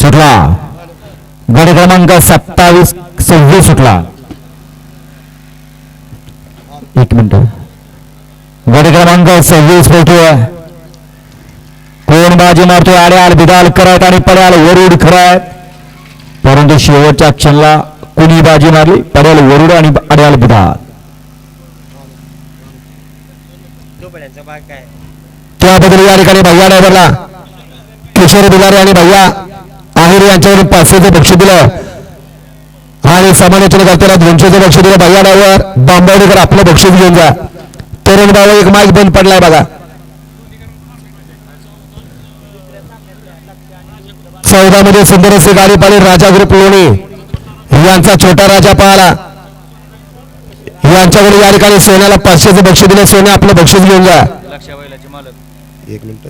सुटला. गड क्रमांक सत्तावीस सव्वीस सुटला. एक मिनिट. गड क्रमांक सव्वीस पैकी कोण बाजी मारतोय? आड्याल बिदाल करत आणि पड्याल वरुड खरत परंतु शेवटच्या क्षणला कुणी बाजी मारली? पड्याल वरुड आणि आड्याल बिदाल त्याबद्दल या ठिकाणी भैया ड्रायव्हरला किशोर बिलारे आणि भैया आहेर यांच्यावरून पाचशेचं बक्षीस दिलं. आणि समालोचना करताना दोनशेचं बक्षीस दिलं. भैया ड्रायव्हर बांबवडेकर आपलं बक्षीस घेऊन जा. तरुण बाबा एक माईक बंद पडलाय बघा. चौदा मध्ये सुंदर असे गाडी पाहिली राजा ग्रुप लोणी. यांचा छोटा राजा पाहला यांच्याकडे या ठिकाणी सोन्याला पाचशेचं बक्षीस दिलं. सोन्या आपलं बक्षीस घेऊन जा. एक मिनिट.